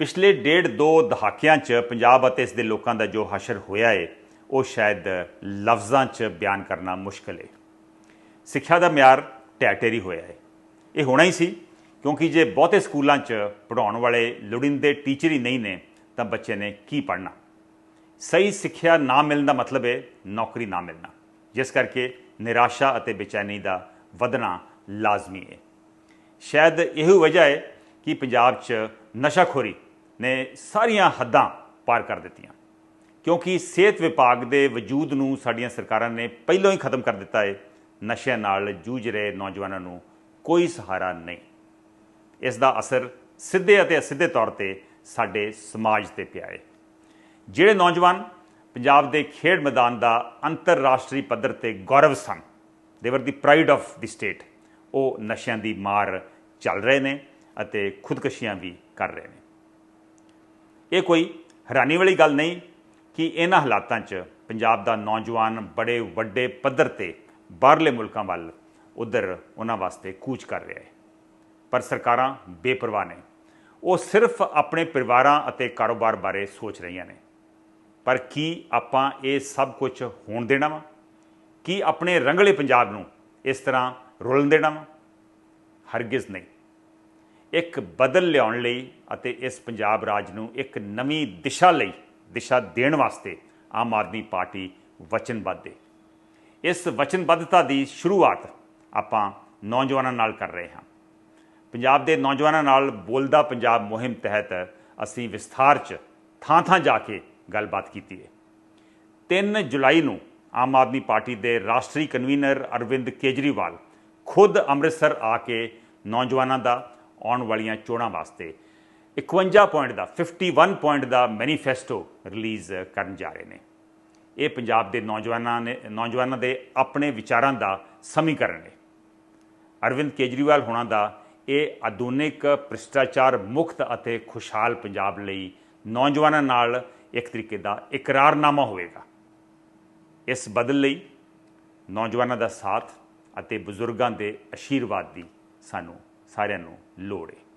ਪਿਛਲੇ ਡੇਢ ਦੋ ਦਹਾਕਿਆਂ 'ਚ ਪੰਜਾਬ ਅਤੇ ਇਸ ਦੇ ਲੋਕਾਂ ਦਾ ਜੋ ਹਸ਼ਰ ਹੋਇਆ ਏ, ਉਹ ਸ਼ਾਇਦ ਲਫ਼ਜ਼ਾਂ 'ਚ ਬਿਆਨ ਕਰਨਾ ਮੁਸ਼ਕਲ ਏ। ਸਿੱਖਿਆ ਦਾ ਮਿਆਰ ਢਹਿ ਹੋਇਆ ਹੈ ਇਹ ਹੋਣਾ ਹੀ ਸੀ, ਕਿਉਂਕਿ ਜੇ ਬਹੁਤੇ ਸਕੂਲਾਂ 'ਚ ਪੜਾਉਣ ਵਾਲੇ ਲੋੜੀਂਦੇ ਟੀਚਰ ਹੀ ਨਹੀਂ ਨੇ, ਤਾਂ ਬੱਚੇ ਨੇ ਕੀ ਪੜ੍ਹਨਾ? ਸਹੀ ਸਿੱਖਿਆ ਨਾ ਮਿਲਣ ਦਾ ਮਤਲਬ ਹੈ ਨੌਕਰੀ ਨਾ ਮਿਲਣਾ, ਜਿਸ ਕਰਕੇ ਨਿਰਾਸ਼ਾ ਅਤੇ ਬੇਚੈਨੀ ਦਾ ਵਧਣਾ ਲਾਜ਼ਮੀ ਹੈ ਸ਼ਾਇਦ ਇਹੋ ਵਜ੍ਹਾ ਹੈ ਕਿ ਪੰਜਾਬ 'ਚ ਨਸ਼ਾਖੋਰੀ ਨੇ ਸਾਰੀਆਂ ਹੱਦਾਂ ਪਾਰ ਕਰ ਦਿੱਤੀਆਂ। ਕਿਉਂਕਿ ਸਿਹਤ ਵਿਭਾਗ ਦੇ ਵਜੂਦ ਨੂੰ ਸਾਡੀਆਂ ਸਰਕਾਰਾਂ ਨੇ ਪਹਿਲਾਂ ਹੀ ਖਤਮ ਕਰ ਦਿੱਤਾ ਹੈ ਨਸ਼ਿਆਂ ਨਾਲ ਜੂਝ ਰਹੇ ਨੌਜਵਾਨਾਂ ਨੂੰ ਕੋਈ ਸਹਾਰਾ ਨਹੀਂ। ਇਸ ਦਾ ਅਸਰ ਸਿੱਧੇ ਅਤੇ ਅਸਿੱਧੇ ਤੌਰ ਤੇ ਸਾਡੇ ਸਮਾਜ ਤੇ ਪਿਆ ਹੈ ਜਿਹੜੇ ਨੌਜਵਾਨ ਪੰਜਾਬ ਦੇ ਖੇਡ ਮੈਦਾਨ ਦਾ ਅੰਤਰਰਾਸ਼ਟਰੀ ਪੱਧਰ ਤੇ ਗੌਰਵ ਸਨ ਦੇ ਵਰ ਦੀ ਪ੍ਰਾਈਡ ਆਫ ਦੀ ਸਟੇਟ ਉਹ ਨਸ਼ਿਆਂ ਦੀ ਮਾਰ ਚੱਲ ਰਹੇ ਨੇ ਅਤੇ ਖੁਦਕਸ਼ੀਆਂ ਵੀ ਕਰ ਰਹੇ ਨੇ। ਇਹ ਕੋਈ ਹੈਰਾਨੀ ਵਾਲੀ ਗੱਲ ਨਹੀਂ ਕਿ ਇਹਨਾਂ ਹਾਲਾਤਾਂ 'ਚ ਪੰਜਾਬ ਦਾ ਨੌਜਵਾਨ ਬੜੇ ਵੱਡੇ ਪੱਧਰ ਤੇ ਬਾਹਰਲੇ ਮੁਲਕਾਂ ਵੱਲ ਉਧਰ ਉਹਨਾਂ ਵਾਸਤੇ ਕੂਚ ਕਰ ਰਿਹਾ ਹੈ। ਪਰ ਸਰਕਾਰਾਂ ਬੇਪਰਵਾਹ ਨੇ। ਉਹ ਸਿਰਫ ਆਪਣੇ ਪਰਿਵਾਰਾਂ ਅਤੇ ਕਾਰੋਬਾਰ ਬਾਰੇ ਸੋਚ ਰਹੀਆਂ ਨੇ। ਪਰ ਕੀ ਆਪਾਂ ਇਹ ਸਭ ਕੁਝ ਹੋਣ ਦੇਣਾ ਵਾ? ਕੀ ਆਪਣੇ ਰੰਗਲੇ ਪੰਜਾਬ ਨੂੰ ਇਸ ਤਰ੍ਹਾਂ ਰੁਲਣ ਦੇਣਾ ਵਾ? ਹਰਗਿਜ਼ ਨਹੀਂ। ਇੱਕ ਬਦਲ ਲਿਆਉਣ ਲਈ ਅਤੇ ਇਸ ਪੰਜਾਬ ਰਾਜ ਨੂੰ ਇੱਕ ਨਵੀਂ ਦਿਸ਼ਾ ਲਈ, ਦਿਸ਼ਾ ਦੇਣ ਵਾਸਤੇ ਆਮ ਆਦਮੀ ਪਾਰਟੀ ਵਚਨਬੱਧ ਹੈ ਇਸ ਵਚਨਬੱਧਤਾ ਦੀ ਸ਼ੁਰੂਆਤ ਆਪਾਂ ਨੌਜਵਾਨਾਂ ਨਾਲ ਕਰ ਰਹੇ ਹਾਂ। ਪੰਜਾਬ ਦੇ ਨੌਜਵਾਨਾਂ ਨਾਲ ਬੋਲਦਾ ਪੰਜਾਬ ਮੁਹਿੰਮ ਤਹਿਤ ਅਸੀਂ ਵਿਸਥਾਰ 'ਚ ਥਾਂ-ਥਾਂ ਜਾ ਕੇ ਗੱਲਬਾਤ ਕੀਤੀ ਹੈ 3 ਜੁਲਾਈ ਨੂੰ ਆਮ ਆਦਮੀ ਪਾਰਟੀ ਦੇ ਰਾਸ਼ਟਰੀ ਕਨਵੀਨਰ ਅਰਵਿੰਦ ਕੇਜਰੀਵਾਲ ਖੁਦ ਅੰਮ੍ਰਿਤਸਰ ਆ ਕੇ ਨੌਜਵਾਨਾਂ ਦਾ ਆਉਣ ਵਾਲੀਆਂ ਚੋਣਾਂ ਵਾਸਤੇ। 51 ਪੁਆਇੰਟ ਦਾ 51 ਪੁਆਇੰਟ ਦਾ ਮੈਨੀਫੈਸਟੋ ਰਿਲੀਜ਼ ਕਰਨ ਜਾ ਰਹੇ ਨੇ। ਇਹ ਪੰਜਾਬ ਦੇ ਨੌਜਵਾਨਾਂ ਨੇ, ਨੌਜਵਾਨਾਂ ਦੇ ਆਪਣੇ ਵਿਚਾਰਾਂ ਦਾ ਸਮੀਕਰਨ ਹੈ ਅਰਵਿੰਦ ਕੇਜਰੀਵਾਲ ਹੋਣਾ ਦਾ ਇਹ ਆਧੁਨਿਕ, ਭ੍ਰਿਸ਼ਟਾਚਾਰ ਮੁਕਤ ਅਤੇ ਖੁਸ਼ਹਾਲ ਪੰਜਾਬ ਲਈ ਨੌਜਵਾਨਾਂ ਨਾਲ ਇੱਕ ਤਰੀਕੇ ਦਾ ਇਕਰਾਰਨਾਮਾ ਹੋਵੇਗਾ। ਇਸ ਬਦਲ ਲਈ ਨੌਜਵਾਨਾਂ ਦਾ ਸਾਥ ਅਤੇ ਬਜ਼ੁਰਗਾਂ ਦੇ ਅਸ਼ੀਰਵਾਦ ਦੀ ਸਾਨੂੰ ਸਾਰਿਆਂ ਨੂੰ ਲੋੜ ਹੈ